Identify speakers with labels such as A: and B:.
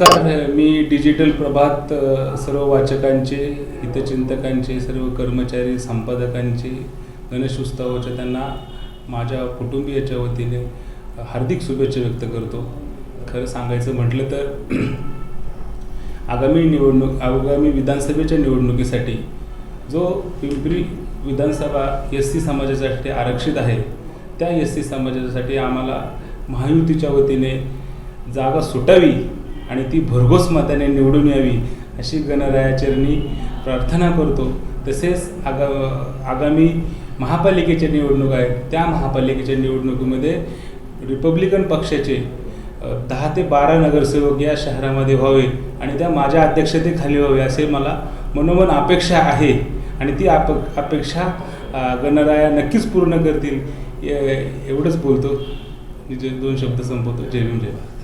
A: नमस्कार. मी डिजिटल प्रभात सर्व वाचकांचे हितचिंतकांचे सर्व कर्मचारी संपादकांचे गणेश उत्सवाच्या त्यांना माझ्या कुटुंबियाच्या वतीने हार्दिक शुभेच्छा व्यक्त करतो. खरं सांगायचं म्हटलं तर आगामी निवडणूक आगामी विधानसभेच्या निवडणुकीसाठी जो पिंपरी विधानसभा एस सी समाजासाठी आरक्षित आहे त्या एस सी समाजासाठी आम्हाला महायुतीच्या वतीने जागा सुटावी आणि ती भरघोस मताने निवडून यावी अशी गणरायाचरणी प्रार्थना करतो. तसेच आगा आगामी महापालिकेच्या निवडणूक आहेत त्या महापालिकेच्या निवडणुकीमध्ये रिपब्लिकन पक्षाचे दहा ते बारा नगरसेवक या शहरामध्ये व्हावे आणि त्या माझ्या अध्यक्षतेखाली व्हावे असे मला मनोमन अपेक्षा आहे आणि ती आप अपेक्षा गणराया नक्कीच पूर्ण करतील. एवढंच बोलतो. मी जे दोन शब्द संपवतो. जय भीम जय भारत.